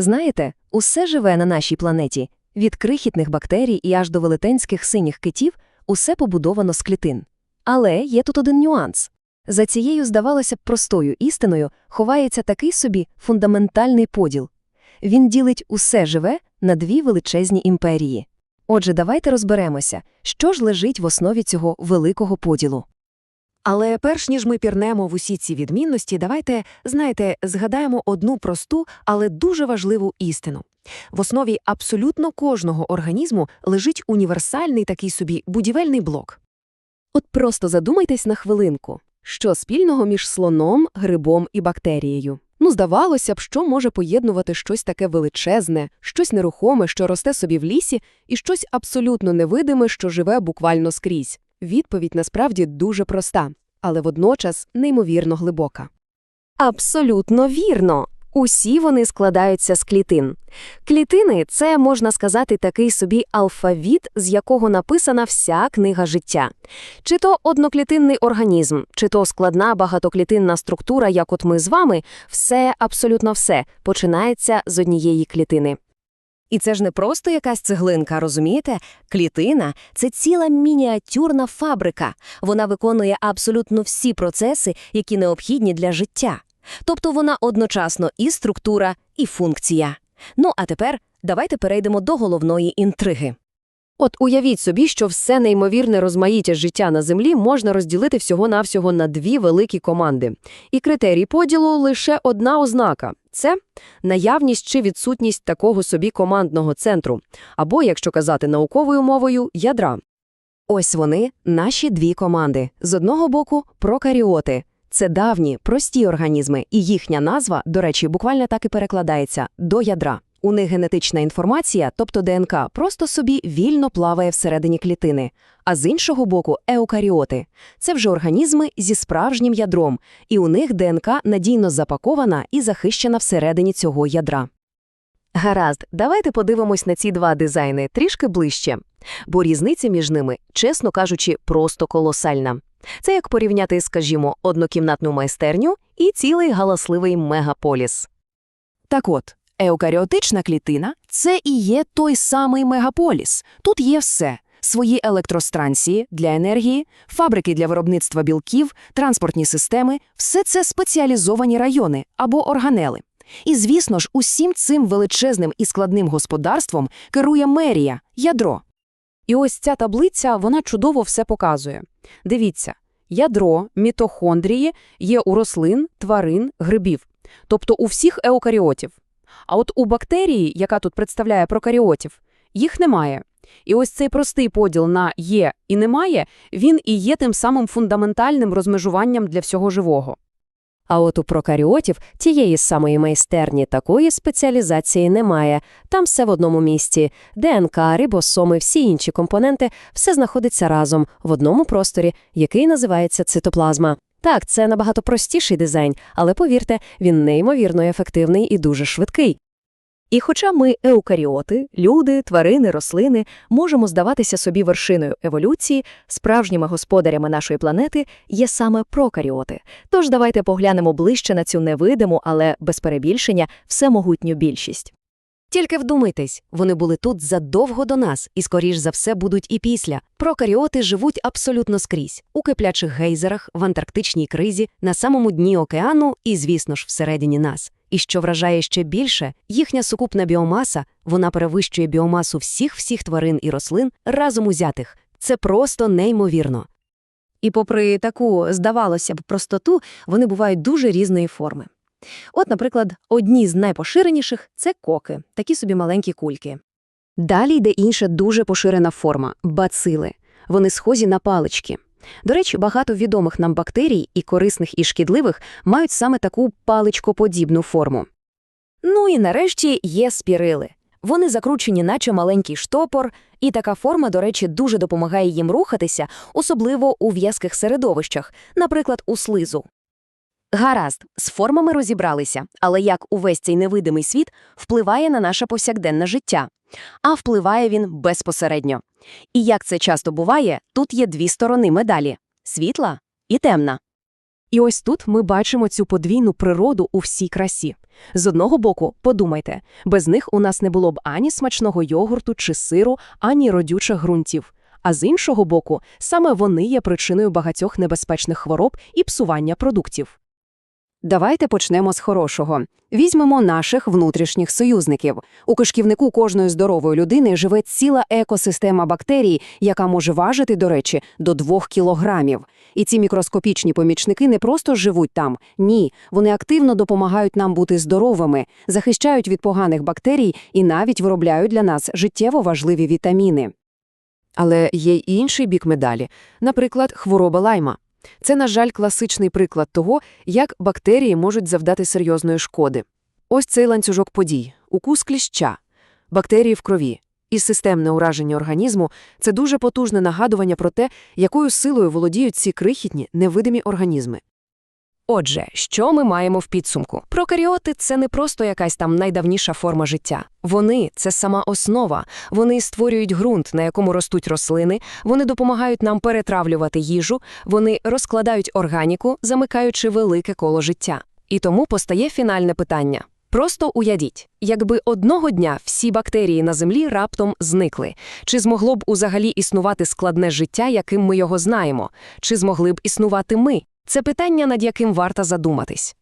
Знаєте, усе живе на нашій планеті. Від крихітних бактерій і аж до велетенських синіх китів усе побудовано з клітин. Але є тут один нюанс. За цією, здавалося б, простою істиною ховається такий собі фундаментальний поділ. Він ділить усе живе на дві величезні імперії. Отже, давайте розберемося, що ж лежить в основі цього великого поділу. Але перш ніж ми пірнемо в усі ці відмінності, давайте, знаєте, згадаємо одну просту, але дуже важливу істину. В основі абсолютно кожного організму лежить універсальний такий собі будівельний блок. От просто задумайтесь на хвилинку, що спільного між слоном, грибом і бактерією. Ну, здавалося б, що може поєднувати щось таке величезне, щось нерухоме, що росте собі в лісі, і щось абсолютно невидиме, що живе буквально скрізь. Відповідь насправді дуже проста, але водночас неймовірно глибока. Абсолютно вірно. Усі вони складаються з клітин. Клітини це, можна сказати, такий собі алфавіт, з якого написана вся книга життя. Чи то одноклітинний організм, чи то складна багатоклітинна структура, як от ми з вами, все, абсолютно все, починається з однієї клітини. І це ж не просто якась цеглинка, розумієте? Клітина – це ціла мініатюрна фабрика. Вона виконує абсолютно всі процеси, які необхідні для життя. Тобто вона одночасно і структура, і функція. Ну, а тепер давайте перейдемо до головної інтриги. От уявіть собі, що все неймовірне розмаїття життя на Землі можна розділити всього-навсього на дві великі команди. І критерій поділу лише одна ознака – це наявність чи відсутність такого собі командного центру, або, якщо казати науковою мовою, ядра. Ось вони, наші дві команди. З одного боку – прокаріоти. Це давні, прості організми, і їхня назва, до речі, буквально так і перекладається – до ядра. У них генетична інформація, тобто ДНК, просто собі вільно плаває всередині клітини. А з іншого боку – еукаріоти. Це вже організми зі справжнім ядром, і у них ДНК надійно запакована і захищена всередині цього ядра. Гаразд, давайте подивимось на ці два дизайни трішки ближче. Бо різниця між ними, чесно кажучи, просто колосальна. Це як порівняти, скажімо, однокімнатну майстерню і цілий галасливий мегаполіс. Так от, еукаріотична клітина – це і є той самий мегаполіс. Тут є все. Свої електростанції для енергії, фабрики для виробництва білків, транспортні системи – все це спеціалізовані райони або органели. І, звісно ж, усім цим величезним і складним господарством керує мерія, ядро. І ось ця таблиця, вона чудово все показує. Дивіться, ядро, мітохондрії є у рослин, тварин, грибів, тобто у всіх еукаріотів. А от у бактерії, яка тут представляє прокаріотів, їх немає. І ось цей простий поділ на «є» і «немає» він і є тим самим фундаментальним розмежуванням для всього живого. А от у прокаріотів тієї самої майстерні такої спеціалізації немає. Там все в одному місці. ДНК, рибосоми, всі інші компоненти – все знаходиться разом в одному просторі, який називається цитоплазма. Так, це набагато простіший дизайн, але повірте, він неймовірно ефективний і дуже швидкий. І хоча ми еукаріоти, люди, тварини, рослини, можемо здаватися собі вершиною еволюції, справжніми господарями нашої планети є саме прокаріоти. Тож давайте поглянемо ближче на цю невидиму, але без перебільшення, всемогутню більшість. Тільки вдумайтесь, вони були тут задовго до нас, і, скоріш за все, будуть і після. Прокаріоти живуть абсолютно скрізь – у киплячих гейзерах, в антарктичній кризі, на самому дні океану і, звісно ж, всередині нас. І що вражає ще більше, їхня сукупна біомаса, вона перевищує біомасу всіх-всіх тварин і рослин разом узятих. Це просто неймовірно. І попри таку, здавалося б, простоту, вони бувають дуже різної форми. От, наприклад, одні з найпоширеніших – це коки, такі собі маленькі кульки. Далі йде інша дуже поширена форма – бацили. Вони схожі на палички. До речі, багато відомих нам бактерій, і корисних, і шкідливих, мають саме таку паличкоподібну форму. Ну і нарешті є спірили. Вони закручені наче маленький штопор, і така форма, до речі, дуже допомагає їм рухатися, особливо у в'язких середовищах, наприклад, у слизу. Гаразд, з формами розібралися, але як увесь цей невидимий світ впливає на наше повсякденне життя? А впливає він безпосередньо. І як це часто буває, тут є дві сторони медалі – світла і темна. І ось тут ми бачимо цю подвійну природу у всій красі. З одного боку, подумайте, без них у нас не було б ані смачного йогурту чи сиру, ані родючих ґрунтів. А з іншого боку, саме вони є причиною багатьох небезпечних хвороб і псування продуктів. Давайте почнемо з хорошого. Візьмемо наших внутрішніх союзників. У кишківнику кожної здорової людини живе ціла екосистема бактерій, яка може важити, до речі, до 2 кілограмів. І ці мікроскопічні помічники не просто живуть там. Ні, вони активно допомагають нам бути здоровими, захищають від поганих бактерій і навіть виробляють для нас життєво важливі вітаміни. Але є й інший бік медалі, наприклад, хвороба лайма. Це, на жаль, класичний приклад того, як бактерії можуть завдати серйозної шкоди. Ось цей ланцюжок подій – укус кліща, бактерії в крові і системне ураження організму – це дуже потужне нагадування про те, якою силою володіють ці крихітні, невидимі організми. Отже, що ми маємо в підсумку? Прокаріоти – це не просто якась там найдавніша форма життя. Вони – це сама основа. Вони створюють ґрунт, на якому ростуть рослини, вони допомагають нам перетравлювати їжу, вони розкладають органіку, замикаючи велике коло життя. І тому постає фінальне питання. Просто уявіть, якби одного дня всі бактерії на Землі раптом зникли, чи змогло б узагалі існувати складне життя, яким ми його знаємо, чи змогли б існувати ми? Це питання, над яким варто задуматись.